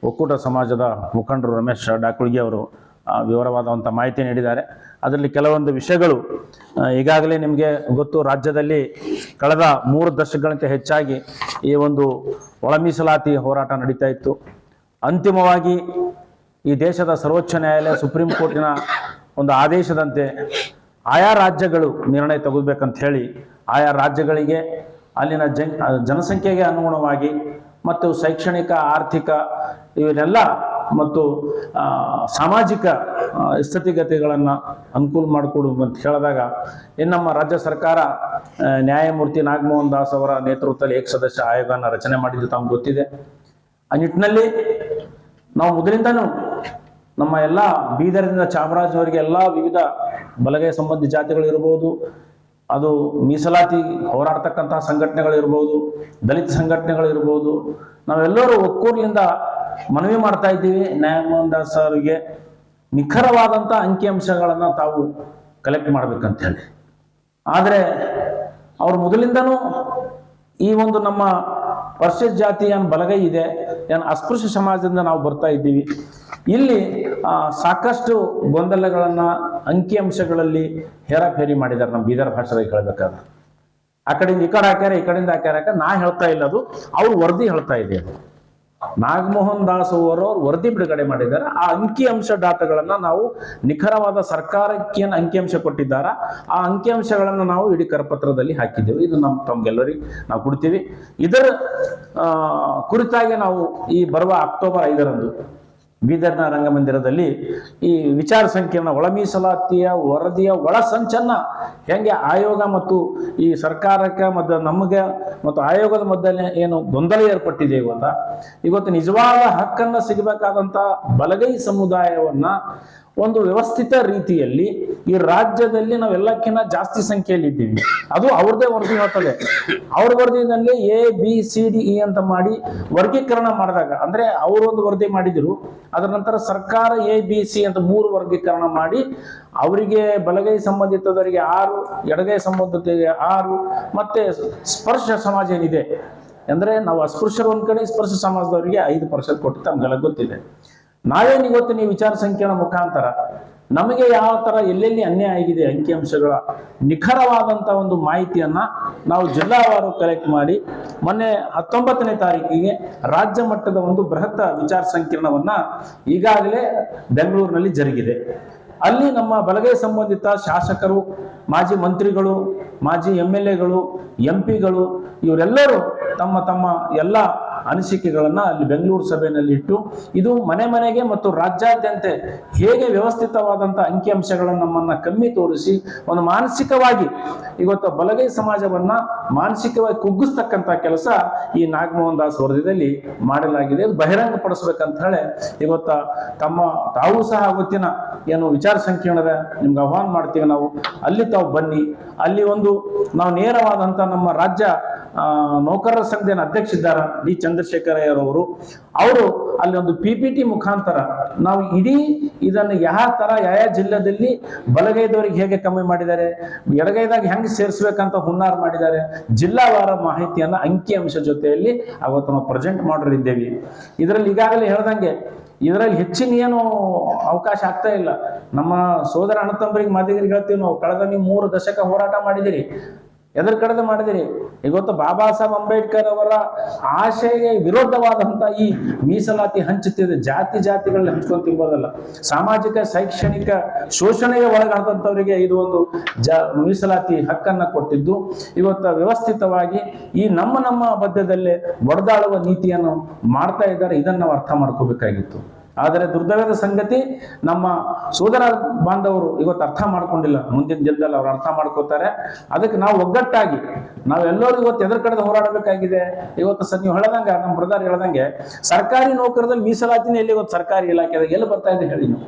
[SPEAKER 3] ಒಕ್ಕೂಟ ಸಮಾಜದ ಮುಖಂಡರು ರಮೇಶ್ ಡಾಕುಳ್ಗಿ ಅವರು ವಿವರವಾದಂಥ ಮಾಹಿತಿ ನೀಡಿದ್ದಾರೆ. ಅದರಲ್ಲಿ ಕೆಲವೊಂದು ವಿಷಯಗಳು ಈಗಾಗಲೇ ನಿಮಗೆ ಗೊತ್ತು, ರಾಜ್ಯದಲ್ಲಿ ಕಳೆದ ಮೂರು ದಶಕಗಳಂತೆ ಹೆಚ್ಚಾಗಿ ಈ ಒಂದು ಒಳ ಮೀಸಲಾತಿ ಹೋರಾಟ ನಡೀತಾ ಇತ್ತು. ಅಂತಿಮವಾಗಿ ಈ ದೇಶದ ಸರ್ವೋಚ್ಚ ನ್ಯಾಯಾಲಯ, ಸುಪ್ರೀಂ ಕೋರ್ಟಿನ ಒಂದು ಆದೇಶದಂತೆ ಆಯಾ ರಾಜ್ಯಗಳು ನಿರ್ಣಯ ತಗೋಬೇಕಂತ ಹೇಳಿ, ಆಯಾ ರಾಜ್ಯಗಳಿಗೆ ಅಲ್ಲಿನ ಜನ್ ಜನಸಂಖ್ಯೆಗೆ ಅನುಗುಣವಾಗಿ ಮತ್ತು ಶೈಕ್ಷಣಿಕ, ಆರ್ಥಿಕ, ಇವನ್ನೆಲ್ಲ ಮತ್ತು ಸಾಮಾಜಿಕ ಸ್ಥಿತಿಗತಿಗಳನ್ನು ಅನುಕೂಲ ಮಾಡಿಕೊಡು ಅಂತ ಹೇಳಿದಾಗ, ಇನ್ನು ನಮ್ಮ ರಾಜ್ಯ ಸರ್ಕಾರ ನ್ಯಾಯಮೂರ್ತಿ ನಾಗಮೋಹನ್ ದಾಸ್ ಅವರ ನೇತೃತ್ವದಲ್ಲಿ ಏಕ ಸದಸ್ಯ ಆಯೋಗನ ರಚನೆ ಮಾಡಿದ್ದು ತಮ್ಗೆ ಗೊತ್ತಿದೆ. ಆ ನಿಟ್ಟಿನಲ್ಲಿ ನಾವು ಮೊದಲಿಂದನೂ ನಮ್ಮ ಎಲ್ಲ ಬೀದರ್ನಿಂದ ಅವರಿಗೆ ಎಲ್ಲ ವಿವಿಧ ಬಲಗೈ ಸಂಬಂಧಿ ಜಾತಿಗಳಿರ್ಬೋದು ಅದು ಮೀಸಲಾತಿ ಹೋರಾಡ್ತಕ್ಕಂತಹ ಸಂಘಟನೆಗಳಿರ್ಬೋದು ದಲಿತ ಸಂಘಟನೆಗಳಿರ್ಬೋದು ನಾವೆಲ್ಲರೂ ಒಕ್ಕೂರ್ಲಿಂದ ಮನವಿ ಮಾಡ್ತಾ ಇದ್ದೀವಿ. ನ್ಯಾಯಮೋಹನ್ ದಾಸ್ ಅವರಿಗೆ ನಿಖರವಾದಂಥ ಅಂಕಿಅಂಶಗಳನ್ನು ತಾವು ಕಲೆಕ್ಟ್ ಮಾಡ್ಬೇಕಂತ ಹೇಳಿ. ಆದರೆ ಅವ್ರ ಮೊದಲಿಂದನೂ ಈ ಒಂದು ನಮ್ಮ ವರ್ಷ ಜಾತಿ ಏನು ಬಲಗೈ ಇದೆ, ಏನು ಅಸ್ಪೃಶ್ಯ ಸಮಾಜದಿಂದ ನಾವು ಬರ್ತಾ ಇದ್ದೀವಿ. ಇಲ್ಲಿ ಸಾಕಷ್ಟು ಗೊಂದಲಗಳನ್ನ ಅಂಕಿಅಂಶಗಳಲ್ಲಿ ಹೇರಾಫೇರಿ ಮಾಡಿದ್ದಾರೆ ನಮ್ಮ ಬೀದರ್ ಭಾಷೆದಾಗ ಹೇಳ್ಬೇಕಾದ್ರೆ. ಆ ಕಡೆಯಿಂದ ಈ ಕಡೆ ಹಾಕ್ಯಾರ, ಈ ಕಡೆಯಿಂದ ಹಾಕ್ಯಾರ ನಾ ಹೇಳ್ತಾ ಇಲ್ಲ ಅದು, ಅವ್ರು ವರದಿ ಹೇಳ್ತಾ ಇದೆ ಅದು. ನಾಗಮೋಹನ್ ದಾಸ್ ಅವರು ವರದಿ ಬಿಡುಗಡೆ ಮಾಡಿದ್ದಾರೆ. ಆ ಅಂಕಿಅಂಶ ಡಾಟಾಗಳನ್ನ ನಾವು ನಿಖರವಾದ ಸರ್ಕಾರಕ್ಕೆ ಏನು ಅಂಕಿಅಂಶ ಕೊಟ್ಟಿದ್ದಾರ, ಆ ಅಂಕಿಅಂಶಗಳನ್ನ ನಾವು ಇಡೀ ಕರಪತ್ರದಲ್ಲಿ ಹಾಕಿದ್ದೇವೆ. ಇದು ನಮ್ಮ ತಮ್ಗೆಲ್ಲರಿಗೆ ನಾವು ಕೊಡ್ತೀವಿ. ಇದರ ಕುರಿತಾಗಿ ನಾವು ಈ ಬರುವ ಅಕ್ಟೋಬರ್ ಐದರಂದು ಬೀದರ್ನ ರಂಗಮಂದಿರದಲ್ಲಿ ಈ ವಿಚಾರ ಸಂಕಿರಣ ಒಳ ಮೀಸಲಾತಿಯ ವರದಿಯ ಒಳ ಹೆಂಗೆ ಆಯೋಗ ಮತ್ತು ಈ ಸರ್ಕಾರಕ್ಕೆ ಮತ್ತು ನಮಗೆ ಮತ್ತು ಆಯೋಗದ ಮಧ್ಯೆ ಏನು ಗೊಂದಲ ಏರ್ಪಟ್ಟಿದೆ ಇವತ್ತ, ಇವತ್ತು ನಿಜವಾದ ಹಕ್ಕನ್ನು ಸಿಗಬೇಕಾದಂಥ ಬಲಗೈ ಸಮುದಾಯವನ್ನ ಒಂದು ವ್ಯವಸ್ಥಿತ ರೀತಿಯಲ್ಲಿ ಈ ರಾಜ್ಯದಲ್ಲಿ ನಾವೆಲ್ಲಕ್ಕಿಂತ ಜಾಸ್ತಿ ಸಂಖ್ಯೆಯಲ್ಲಿ ಇದ್ದೀವಿ ಅದು ಅವ್ರದೇ ವರದಿ ಹೇಳ್ತದೆ ಅವ್ರ ವರದಿನಲ್ಲಿ A B C D E ಅಂತ ಮಾಡಿ ವರ್ಗೀಕರಣ ಮಾಡಿದಾಗ, ಅಂದ್ರೆ ಅವರೊಂದು ವರದಿ ಮಾಡಿದ್ರು, ಅದರ ನಂತರ ಸರ್ಕಾರ ಎ ಬಿ ಸಿ ಅಂತ ಮೂರು ವರ್ಗೀಕರಣ ಮಾಡಿ ಅವರಿಗೆ ಬಲಗೈ ಸಂಬಂಧಿತದವರಿಗೆ ಆರು, ಎಡಗೈ ಸಂಬಂಧಿತರಿಗೆ ಆರು, ಮತ್ತೆ ಸ್ಪರ್ಶ ಸಮಾಜ ಏನಿದೆ? ಅಂದ್ರೆ ನಾವು ಅಸ್ಪೃಶ್ಯರು ಒಂದ್ ಕಡೆ, ಸ್ಪರ್ಶ ಸಮಾಜದವರಿಗೆ ಐದು ಪರ್ಸೆಂಟ್ ಕೊಟ್ಟು ತಮ್ಗೆಲ್ಲ ಗೊತ್ತಿದೆ. ನಾವೇನು ಇವತ್ತು ನೀವು ವಿಚಾರ ಸಂಕಿರಣ ಮುಖಾಂತರ ನಮಗೆ ಯಾವ ತರ ಎಲ್ಲೆಲ್ಲಿ ಅನ್ಯಾಯ ಆಗಿದೆ ಅಂಕಿಅಂಶಗಳ ನಿಖರವಾದಂತ ಒಂದು ಮಾಹಿತಿಯನ್ನ ನಾವು ಜಿಲ್ಲಾವಾರು ಕಲೆಕ್ಟ್ ಮಾಡಿ ಮೊನ್ನೆ ಹತ್ತೊಂಬತ್ತನೇ ತಾರೀಕಿಗೆ ರಾಜ್ಯ ಮಟ್ಟದ ಒಂದು ಬೃಹತ್ ವಿಚಾರ ಸಂಕಿರಣವನ್ನ ಈಗಾಗಲೇ ಬೆಂಗಳೂರಿನಲ್ಲಿ ಜರುಗಿದೆ. ಅಲ್ಲಿ ನಮ್ಮ ಬಲಗೈ ಸಂಬಂಧಿತ ಶಾಸಕರು, ಮಾಜಿ ಮಂತ್ರಿಗಳು, ಮಾಜಿ ಎಂ ಎಲ್ ಎಗಳು, ಎಂ ಇವರೆಲ್ಲರೂ ತಮ್ಮ ತಮ್ಮ ಎಲ್ಲ ಅನಿಸಿಕೆಗಳನ್ನ ಅಲ್ಲಿ ಬೆಂಗಳೂರು ಸಭೆಯಲ್ಲಿ ಇಟ್ಟು ಇದು ಮನೆ ಮನೆಗೆ ಮತ್ತು ರಾಜ್ಯಾದ್ಯಂತ ಹೇಗೆ ವ್ಯವಸ್ಥಿತವಾದಂಥ ಅಂಕಿಅಂಶಗಳನ್ನು ನಮ್ಮನ್ನ ಕಮ್ಮಿ ತೋರಿಸಿ ಒಂದು ಮಾನಸಿಕವಾಗಿ ಇವತ್ತು ಬಲಗೈ ಸಮಾಜವನ್ನ ಮಾನಸಿಕವಾಗಿ ಕುಗ್ಗಿಸ್ತಕ್ಕಂಥ ಕೆಲಸ ಈ ನಾಗಮೋಹನ್ ದಾಸ್ ವರದಿಯಲ್ಲಿ ಮಾಡಲಾಗಿದೆ. ಅದು ಬಹಿರಂಗಪಡಿಸ್ಬೇಕಂತ ಹೇಳಿ ಇವತ್ತ ತಮ್ಮ ತಾವು ಸಹ ಗೊತ್ತಿನ ಏನು ವಿಚಾರ ಸಂಕಿರಣದ ನಿಮ್ಗೆ ಆಹ್ವಾನ ಮಾಡ್ತೀವಿ ನಾವು. ಅಲ್ಲಿ ತಾವು ಬನ್ನಿ. ಅಲ್ಲಿ ಒಂದು ನಾವು ನೇರವಾದಂಥ ನಮ್ಮ ರಾಜ್ಯ ನೌಕರರ ಸಂಘದ ಅಧ್ಯಕ್ಷ ಇದ್ದಾರ ಡಿ. ಚಂದ್ರಶೇಖರಯ್ಯರವರು ಅವರು ಅಲ್ಲಿ ಒಂದು ಪಿ ಪಿ ಟಿ ಮುಖಾಂತರ ನಾವು ಇಡೀ ಇದನ್ನು ಯಾವ ತರ ಯಾವ ಜಿಲ್ಲೆದಲ್ಲಿ ಬಲಗೈದವರಿಗೆ ಹೇಗೆ ಕಮ್ಮಿ ಮಾಡಿದ್ದಾರೆ, ಎಡಗೈದಾಗ ಹೆಂಗೆ ಸೇರಿಸ್ಬೇಕಂತ ಹುನ್ನಾರ ಮಾಡಿದ್ದಾರೆ ಜಿಲ್ಲಾವಾರ ಮಾಹಿತಿಯನ್ನ ಅಂಕಿಅಂಶ ಜೊತೆಯಲ್ಲಿ ಅವತ್ತು ನಾವು ಪ್ರೆಸೆಂಟ್ ಮಾಡಿರಿದ್ದೇವೆ ಇದರಲ್ಲಿ ಈಗಾಗಲೇ ಹೇಳ್ದಂಗೆ, ಇದರಲ್ಲಿ ಹೆಚ್ಚಿನ ಏನು ಅವಕಾಶ ಆಗ್ತಾ ಇಲ್ಲ. ನಮ್ಮ ಸೋದರ ಅಣ್ಣತಮ್ಮರಿಗೆ ಮಾದಿಗರಿಗೆ ಹೇಳ್ತೀವಿ ನಾವು ಕಳೆದ ನೀವು ಮೂರು ದಶಕ ಹೋರಾಟ ಮಾಡಿದಿರಿ ಎದ್ರ ಕಡೆದು ಮಾಡಿದಿರಿ. ಇವತ್ತು ಬಾಬಾ ಸಾಹೇಬ್ ಅಂಬೇಡ್ಕರ್ ಅವರ ಆಶೆಗೆ ವಿರೋಧವಾದಂಥ ಈ ಮೀಸಲಾತಿ ಹಂಚುತ್ತಿದೆ. ಜಾತಿ ಜಾತಿಗಳನ್ನ ಹಂಚ್ಕೊಂತಿರ್ಬೋದಲ್ಲ ಸಾಮಾಜಿಕ, ಶೈಕ್ಷಣಿಕ ಶೋಷಣೆಗೆ ಒಳಗಾದಂಥವರಿಗೆ ಇದು ಒಂದು ಜ ಮೀಸಲಾತಿ ಹಕ್ಕನ್ನ ಕೊಟ್ಟಿದ್ದು. ಇವತ್ತು ವ್ಯವಸ್ಥಿತವಾಗಿ ಈ ನಮ್ಮ ನಮ್ಮ ಮಧ್ಯದಲ್ಲೇ ಒಡೆದಾಳುವ ನೀತಿಯನ್ನು ಮಾಡ್ತಾ ಇದ್ದಾರೆ. ಇದನ್ನು ಅರ್ಥ ಮಾಡ್ಕೋಬೇಕಾಗಿತ್ತು. ಆದರೆ ದುರ್ದೈವದ ಸಂಗತಿ ನಮ್ಮ ಸೋದರ ಬಾಂಧವರು ಇವತ್ತು ಅರ್ಥ ಮಾಡ್ಕೊಂಡಿಲ್ಲ. ಮುಂದಿನ ದಿನದಲ್ಲಿ ಅವ್ರು ಅರ್ಥ ಮಾಡ್ಕೋತಾರೆ. ಅದಕ್ಕೆ ನಾವು ಒಗ್ಗಟ್ಟಾಗಿ, ನಾವೆಲ್ಲರೂ ಇವತ್ತು ಎದುರು ಕಡೆದು ಹೋರಾಡಬೇಕಾಗಿದೆ. ಇವತ್ತು ಸರ್ ನೀವು ಹೇಳ್ದಂಗೆ, ನಮ್ಮ ಬ್ರದರ್ ಹೇಳ್ದಂಗೆ, ಸರ್ಕಾರಿ ನೌಕರದಲ್ಲಿ ಮೀಸಲಾತಿನೇ ಎಲ್ಲಿ ಇವತ್ತು ಸರ್ಕಾರಿ ಇಲಾಖೆದಾಗ ಎಲ್ಲಿ ಬರ್ತಾ ಇದೆ ಹೇಳಿ ನೀವು.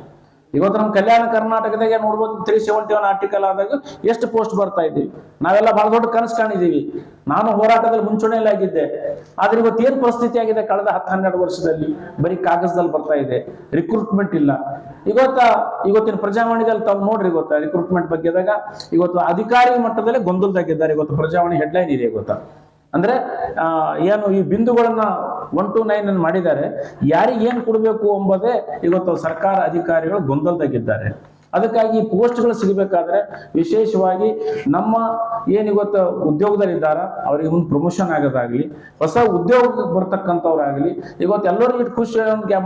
[SPEAKER 3] ಇವತ್ತು ನಮ್ಮ ಕಲ್ಯಾಣ ಕರ್ನಾಟಕದಾಗ ನೋಡ್ಬೋದು ತ್ರೀ ಸೆವೆಂಟಿ ಒನ್ ಆರ್ಟಿಕಲ್ ಆದಾಗ ಎಷ್ಟು ಪೋಸ್ಟ್ ಬರ್ತಾ ಇದ್ದೀವಿ ನಾವೆಲ್ಲ ಬಹಳ ದೊಡ್ಡ ಕನಸು ಕಾಣಿದ್ದೀವಿ ನಾನು ಹೋರಾಟದಲ್ಲಿ ಮುಂಚೂಣಿಯಲ್ಲಿ ಆಗಿದ್ದೆ. ಆದ್ರೆ ಇವತ್ತು ಏನು ಪರಿಸ್ಥಿತಿ ಆಗಿದೆ ಕಳೆದ ಹತ್ತು ಹನ್ನೆರಡು ವರ್ಷದಲ್ಲಿ? ಬರೀ ಕಾಗಜದಲ್ಲಿ ಬರ್ತಾ ಇದೆ. ರಿಕ್ರೂಟ್ಮೆಂಟ್ ಇಲ್ಲ. ಇವತ್ತ, ಇವತ್ತಿನ ಪ್ರಜಾವಾಣಿದಲ್ಲಿ ತಾವು ನೋಡ್ರಿ ಗೊತ್ತಾ? ರಿಕ್ರೂಟ್ಮೆಂಟ್ ಬಗ್ಗೆದಾಗ ಇವತ್ತು ಅಧಿಕಾರಿ ಮಟ್ಟದಲ್ಲೇ ಗೊಂದಲದಾಗಿದ್ದಾರೆ ಇವತ್ತು ಪ್ರಜಾವಾಣಿ ಹೆಡ್ಲೈನ್ ಇದೆ ಗೊತ್ತಾ? ಅಂದ್ರೆ ಏನು ಈ ಬಿಂದುಗಳನ್ನ ಒನ್ ಟು ನೈನ್ ಮಾಡಿದ್ದಾರೆ ಯಾರಿಗೇನು ಕೊಡಬೇಕು ಎಂಬುದೇ ಇವತ್ತು ಸರ್ಕಾರ ಅಧಿಕಾರಿಗಳು ಗೊಂದಲದಾಗಿದ್ದಾರೆ ಅದಕ್ಕಾಗಿ ಪೋಸ್ಟ್ಗಳು ಸಿಗಬೇಕಾದ್ರೆ ವಿಶೇಷವಾಗಿ ನಮ್ಮ ಏನು ಇವತ್ತು ಉದ್ಯೋಗದಲ್ಲಿದ್ದಾರ ಅವರಿಗೆ ಮುಂದೆ ಪ್ರಮೋಷನ್ ಆಗೋದಾಗ್ಲಿ, ಹೊಸ ಉದ್ಯೋಗ ಬರ್ತಕ್ಕಂಥವ್ರಾಗ್ಲಿ, ಇವತ್ತು ಎಲ್ಲರೂ ಇಟ್ಟು ಖುಷಿ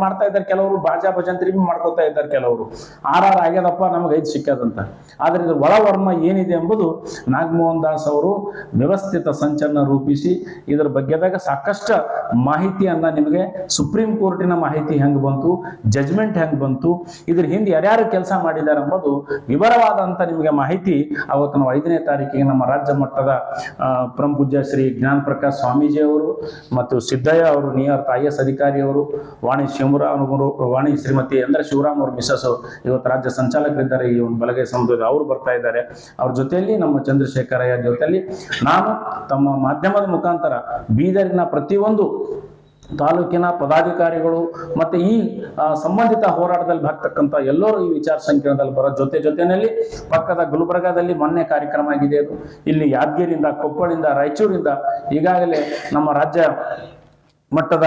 [SPEAKER 3] ಮಾಡ್ತಾ ಇದ್ದಾರೆ ಕೆಲವರು ಬಾಜಾ ಭಜಂತ್ರಿ ಮಾಡ್ಕೋತಾ ಇದ್ದಾರೆ ಕೆಲವರು. ಆರ್ ಆರ್ ಆಗ್ಯದಪ್ಪ, ನಮಗೆ ಐದು ಸಿಕ್ಕದಂತ. ಆದ್ರೆ ಒಳ ಒಳವರ್ಮ ಏನಿದೆ ಎಂಬುದು ನಾಗಮೋಹನ್ ದಾಸ್ ಅವರು ವ್ಯವಸ್ಥಿತ ಸಂಚಲನ ರೂಪಿಸಿ ಇದರ ಬಗ್ಗೆದಾಗ ಸಾಕಷ್ಟು ಮಾಹಿತಿಯನ್ನ ನಿಮಗೆ ಸುಪ್ರೀಂ ಕೋರ್ಟಿನ ಮಾಹಿತಿ ಹೆಂಗ್ ಬಂತು ಜಜ್ಮೆಂಟ್ ಹೆಂಗ್ ಬಂತು, ಇದ್ರ ಹಿಂದೆ ಯಾರ್ಯಾರು ಕೆಲಸ ಮಾಡಿದ್ದಾರೆ ಎಂಬುದು ವಿವರವಾದಂತ ನಿಮಗೆ ಮಾಹಿತಿ. ಅವತ್ತು ನಾವು ಐದನೇ ತಾರೀಕಿಗೆ ನಮ್ಮ ರಾಜ್ಯ ಮಟ್ಟದ ಪರಂ ಪೂಜ್ಯ ಶ್ರೀ ಜ್ಞಾನ ಪ್ರಕಾಶ್ ಸ್ವಾಮೀಜಿ ಅವರು ಮತ್ತು ಸಿದ್ದಯ್ಯ ಅವರು, ನಿಯರ್ ಐ ಎಸ್ ಅಧಿಕಾರಿ ಅವರು ವಾಣಿ ಶಿವರಾಮ್ ಅವರು ವಾಣಿ ಶ್ರೀಮತಿ ಅಂದ್ರೆ ಶಿವರಾಮ್ ಅವರು ಮಿಸಸ್ ಇವತ್ತು ರಾಜ್ಯ ಸಂಚಾಲಕರಿದ್ದಾರೆ, ಈ ಒಂದು ಬಲಗೈ ಸಮುದಾಯದ ಅವರು ಬರ್ತಾ ಇದ್ದಾರೆ. ಅವ್ರ ಜೊತೆಯಲ್ಲಿ ನಮ್ಮ ಚಂದ್ರಶೇಖರಯ್ಯ ಜೊತೆಯಲ್ಲಿ ನಾನು ತಮ್ಮ ಮಾಧ್ಯಮದ ಮುಖಾಂತರ ಬೀದರಿನ ಪ್ರತಿಯೊಂದು ತಾಲೂಕಿನ ಪದಾಧಿಕಾರಿಗಳು ಮತ್ತೆ ಈ ಸಂಬಂಧಿತ ಹೋರಾಟದಲ್ಲಿ ಭಾಗತಕ್ಕಂಥ ಎಲ್ಲರೂ ಈ ವಿಚಾರ ಸಂಕಿರಣದಲ್ಲಿ ಬರೋ ಜೊತೆ ಜೊತೆಯಲ್ಲಿ ಪಕ್ಕದ ಗುಲ್ಬರ್ಗಾದಲ್ಲಿ ಮೊನ್ನೆ ಕಾರ್ಯಕ್ರಮ ಆಗಿದೆ ಅದು. ಇಲ್ಲಿ ಯಾದಗಿರಿಯಿಂದ, ಕೊಪ್ಪಳಿಂದ, ರಾಯಚೂರಿಂದ ಈಗಾಗಲೇ ನಮ್ಮ ರಾಜ್ಯ ಮಟ್ಟದ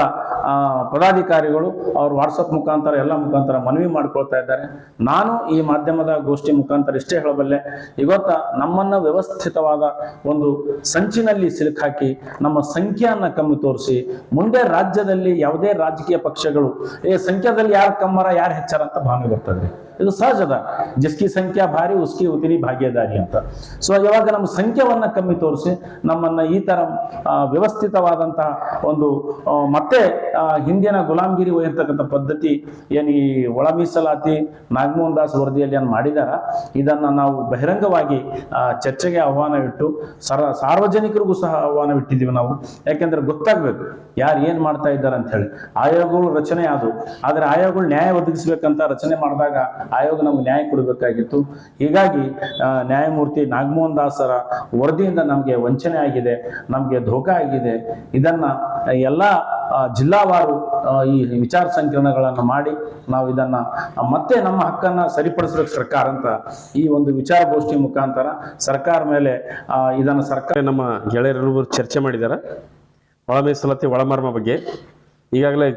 [SPEAKER 3] ಪದಾಧಿಕಾರಿಗಳು ಅವ್ರು ವಾಟ್ಸಪ್ ಮುಖಾಂತರ ಎಲ್ಲ ಮುಖಾಂತರ ಮನವಿ ಮಾಡ್ಕೊಳ್ತಾ ಇದ್ದಾರೆ. ನಾನು ಈ ಮಾಧ್ಯಮದ ಗೋಷ್ಠಿ ಮುಖಾಂತರ ಇಷ್ಟೇ ಹೇಳಬಲ್ಲೆ, ಇವತ್ತ ನಮ್ಮನ್ನ ವ್ಯವಸ್ಥಿತವಾದ ಒಂದು ಸಂಚಿನಲ್ಲಿ ಸಿಲುಕಾಕಿ ನಮ್ಮ ಸಂಖ್ಯೆಯನ್ನ ಕಮ್ಮಿ ತೋರಿಸಿ, ಮುಂದೆ ರಾಜ್ಯದಲ್ಲಿ ಯಾವುದೇ ರಾಜಕೀಯ ಪಕ್ಷಗಳು ಈ ಸಂಖ್ಯಾದಲ್ಲಿ ಯಾರು ಕಮ್ಮರ, ಯಾರು ಹೆಚ್ಚರ ಅಂತ ಭಾವನೆ ಬರ್ತದೆ. ಇದು ಸಹಜದ. ಜಿಸ್ಕಿ ಸಂಖ್ಯಾ ಭಾರಿ, ಉಸ್ಕಿ ಉತಿರಿ ಭಾಗ್ಯದಾರಿ ಅಂತ. ಸೊ ಯಾವಾಗ ನಮ್ಮ ಸಂಖ್ಯೆವನ್ನ ಕಮ್ಮಿ ತೋರಿಸಿ, ನಮ್ಮನ್ನ ಈ ತರ ವ್ಯವಸ್ಥಿತವಾದಂತಹ ಒಂದು ಮತ್ತೆ ಹಿಂದಿನ ಗುಲಾಮಗಿರಿ ಒಯ್ಯತಕ್ಕಂಥ ಪದ್ಧತಿ ಏನು ಈ ಒಳ ಮೀಸಲಾತಿ ನಾಗಮೋಹನ್ ದಾಸ್ ವರದಿಯಲ್ಲಿ ಏನು ಮಾಡಿದಾರ, ಇದನ್ನ ನಾವು ಬಹಿರಂಗವಾಗಿ ಚರ್ಚೆಗೆ ಆಹ್ವಾನ ಇಟ್ಟು ಸರ, ಸಾರ್ವಜನಿಕರಿಗೂ ಸಹ ಆಹ್ವಾನವಿಟ್ಟಿದ್ದೀವಿ ನಾವು. ಯಾಕೆಂದ್ರೆ ಗೊತ್ತಾಗ್ಬೇಕು, ಯಾರು ಏನು ಮಾಡ್ತಾ ಇದ್ದಾರೆ ಅಂತ ಹೇಳಿ. ಆಯೋಗಗಳು ರಚನೆ ಆದವು. ಆದ್ರೆ ಆಯೋಗಗಳು ನ್ಯಾಯ ಒದಗಿಸ್ಬೇಕಂತ ರಚನೆ ಮಾಡಿದಾಗ ಆಯೋಗ ನಮ್ಗೆ ನ್ಯಾಯ ಕೊಡಬೇಕಾಗಿತ್ತು. ಹೀಗಾಗಿ ನ್ಯಾಯಮೂರ್ತಿ ನಾಗಮೋಹನ್ ದಾಸರ ವರದಿಯಿಂದ ನಮಗೆ ವಂಚನೆ ಆಗಿದೆ, ನಮಗೆ ಧೋಕ ಆಗಿದೆ. ಇದನ್ನ ಎಲ್ಲ ಜಿಲ್ಲಾವಾರು ಈ ವಿಚಾರ ಸಂಕಿರಣಗಳನ್ನು ಮಾಡಿ ನಾವು ಇದನ್ನ ಮತ್ತೆ ನಮ್ಮ ಹಕ್ಕನ್ನ ಸರಿಪಡಿಸಬೇಕು ಸರ್ಕಾರ ಅಂತ ಈ ಒಂದು ವಿಚಾರಗೋಷ್ಠಿ ಮುಖಾಂತರ ಸರ್ಕಾರ ಮೇಲೆ ಇದನ್ನ ಸರ್ಕಾರ
[SPEAKER 4] ನಮ್ಮ ಗೆಳೆಯರೆಲ್ಲರೂ ಚರ್ಚೆ ಮಾಡಿದ್ದಾರೆ ಒಳ ಮೀಸಲಾತಿ ಒಳಮರ್ಮ ಬಗ್ಗೆ. ಈಗಾಗಲೇ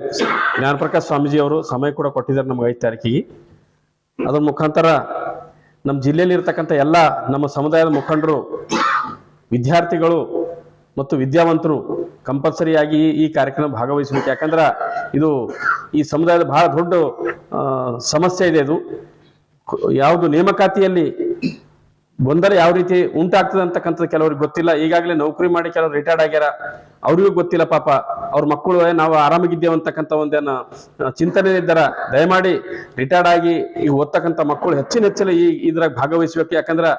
[SPEAKER 4] ಜ್ಞಾನಪ್ರಕಾಶ್ ಸ್ವಾಮೀಜಿ ಅವರು ಸಮಯ ಕೂಡ ಕೊಟ್ಟಿದ್ದಾರೆ ನಮ್ಗೆ ಐದು ತಾರೀಕಿಗೆ. ಅದ್ರ ಮುಖಾಂತರ ನಮ್ಮ ಜಿಲ್ಲೆಯಲ್ಲಿ ಇರ್ತಕ್ಕಂಥ ಎಲ್ಲ ನಮ್ಮ ಸಮುದಾಯದ ಮುಖಂಡರು, ವಿದ್ಯಾರ್ಥಿಗಳು ಮತ್ತು ವಿದ್ಯಾವಂತರು ಕಂಪಲ್ಸರಿಯಾಗಿ ಈ- ಕಾರ್ಯಕ್ರಮ ಭಾಗವಹಿಸಬೇಕು ಯಾಕಂದ್ರೆ ಇದು ಈ ಸಮುದಾಯದ ಬಹಳ ದೊಡ್ಡ ಸಮಸ್ಯೆ ಇದೆ ಇದು ಯಾವುದು ನೇಮಕಾತಿಯಲ್ಲಿ ಗೊಂದಲ ಯಾವ ರೀತಿ ಉಂಟಾಗ್ತದೆ ಅಂತಕ್ಕಂಥದ್ದು ಕೆಲವ್ರಿಗೆ ಗೊತ್ತಿಲ್ಲ. ಈಗಾಗಲೇ ನೌಕರಿ ಮಾಡಿ ಕೆಲವರು ರಿಟೈರ್ಡ್ ಆಗ್ಯಾರ. ಅವ್ರಿಗೂ ಗೊತ್ತಿಲ್ಲ ಪಾಪ. ಅವ್ರ ಮಕ್ಕಳು ನಾವು ಆರಾಮಾಗಿದ್ದೇವೆ ಅಂತಕ್ಕಂಥ ಒಂದೇನ ಚಿಂತನೆ ಇದ್ದಾರ. ದಯಮಾಡಿ ರಿಟೈರ್ಡ್ ಆಗಿ ಈಗ ಓದ್ತಕ್ಕಂಥ ಮಕ್ಕಳು ಹೆಚ್ಚಿನ ಹೆಚ್ಚಿನ ಈ ಇದ್ರಾಗ ಭಾಗವಹಿಸ್ಬೇಕು. ಯಾಕಂದ್ರೆ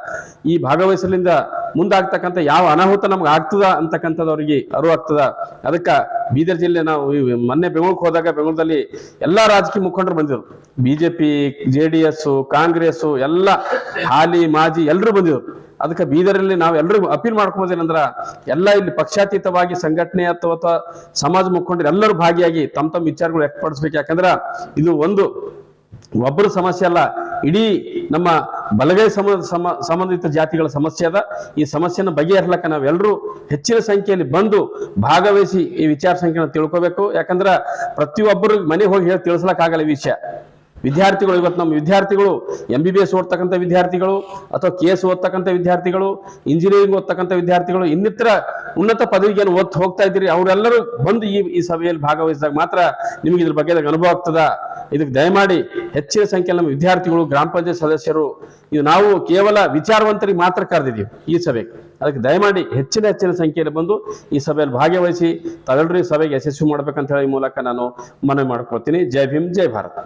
[SPEAKER 4] ಈ ಭಾಗವಹಿಸಲಿಂದ ಮುಂದಾಗ್ತಕ್ಕಂಥ ಯಾವ ಅನಾಹುತ ನಮ್ಗೆ ಆಗ್ತದ ಅಂತಕ್ಕಂಥದ್ದು ಅವ್ರಿಗೆ ಅರಿವು ಆಗ್ತದ. ಅದಕ್ಕ ಬೀದರ್ ಜಿಲ್ಲೆ ನಾವು ಮೊನ್ನೆ ಬೆಂಗಳೂರಿಗೆ ಹೋದಾಗ ಬೆಂಗಳೂರಲ್ಲಿ ಎಲ್ಲಾ ರಾಜಕೀಯ ಮುಖಂಡರು ಬಂದಿದ್ರು. BJP J D S, Congress, ಎಲ್ಲ ಹಾಲಿ, ಮಾಜಿ ಎಲ್ಲರೂ ಬಂದಿದ್ರು. ಅದಕ್ಕೆ ಬೀದರಲ್ಲಿ ನಾವು ಎಲ್ಲರಿಗೂ ಅಪೀಲ್ ಮಾಡ್ಕೊಬೋದೇನಂದ್ರ ಎಲ್ಲ ಇಲ್ಲಿ ಪಕ್ಷಾತೀತವಾಗಿ ಸಂಘಟನೆ ಅಥವಾ ಸಮಾಜ ಮುಖಂಡರು ಎಲ್ಲರೂ ಭಾಗಿಯಾಗಿ ತಮ್ಮ ತಮ್ಮ ವಿಚಾರಗಳು ವ್ಯಕ್ತಪಡಿಸ್ಬೇಕು. ಯಾಕಂದ್ರ ಇದು ಒಂದು ಒಬ್ಬರ ಸಮಸ್ಯೆ ಅಲ್ಲ, ಇಡೀ ನಮ್ಮ ಬಲಗೈ ಸಮ ಸಂಬಂಧಿತ ಜಾತಿಗಳ ಸಮಸ್ಯೆ ಅದ. ಈ ಸಮಸ್ಯೆನ ಬಗೆಹರ್ಲಕ್ಕ ನಾವೆಲ್ಲರೂ ಹೆಚ್ಚಿನ ಸಂಖ್ಯೆಯಲ್ಲಿ ಬಂದು ಭಾಗವಹಿಸಿ ಈ ವಿಚಾರ ಸಂಖ್ಯೆನ ತಿಳ್ಕೊಬೇಕು. ಯಾಕಂದ್ರ ಪ್ರತಿಯೊಬ್ಬರು ಮನೆಗೆ ಹೋಗಿ ಹೇಳಿ ತಿಳಿಸ್ಲಕ್ಕಾಗಲ್ಲ ಈ ವಿಷಯ. ವಿದ್ಯಾರ್ಥಿಗಳು, ಇವತ್ತು ನಮ್ಮ ವಿದ್ಯಾರ್ಥಿಗಳು ಎಂ ಬಿ ಬಿ ಎಸ್ ಓದ್ತಕ್ಕಂಥ ವಿದ್ಯಾರ್ಥಿಗಳು ಅಥವಾ ಕೆ ಎಸ್ ಓದ್ತಕ್ಕಂಥ ವಿದ್ಯಾರ್ಥಿಗಳು ಇಂಜಿನಿಯರಿಂಗ್ ಓದ್ತಕ್ಕಂಥ ವಿದ್ಯಾರ್ಥಿಗಳು, ಇನ್ನಿತರ ಉನ್ನತ ಪದವಿಗೆ ಏನು ಓದ್ ಹೋಗ್ತಾ ಇದ್ದೀರಿ, ಅವರೆಲ್ಲರೂ ಬಂದು ಈ ಈ ಸಭೆಯಲ್ಲಿ ಭಾಗವಹಿಸಿದಾಗ ಮಾತ್ರ ನಿಮಗೆ ಇದ್ರ ಬಗ್ಗೆ ಅನುಭವ ಆಗ್ತದ. ಇದಕ್ಕೆ ದಯಮಾಡಿ ಹೆಚ್ಚಿನ ಸಂಖ್ಯೆಯಲ್ಲಿ ನಮ್ಮ ವಿದ್ಯಾರ್ಥಿಗಳು, ಗ್ರಾಮ ಪಂಚಾಯತ್ ಸದಸ್ಯರು, ಇದು ನಾವು ಕೇವಲ ವಿಚಾರವಂತರಿಗೆ ಮಾತ್ರ ಕರೆದಿದ್ದೀವಿ ಈ ಸಭೆ ಅದಕ್ಕೆ ದಯಮಾಡಿ ಹೆಚ್ಚಿನ ಹೆಚ್ಚಿನ ಸಂಖ್ಯೆಯಲ್ಲಿ ಬಂದು ಈ ಸಭೆಯಲ್ಲಿ ಭಾಗವಹಿಸಿ, ತಾವೆಲ್ಲರೂ ಈ ಸಭೆಗೆ ಯಶಸ್ವಿ ಮಾಡ್ಬೇಕಂತ ಹೇಳಿ ಮೂಲಕ ನಾನು ಮನವಿ ಮಾಡ್ಕೊಳ್ತೀನಿ. ಜೈ ಭೀಮ್, ಜೈ ಭಾರತ್.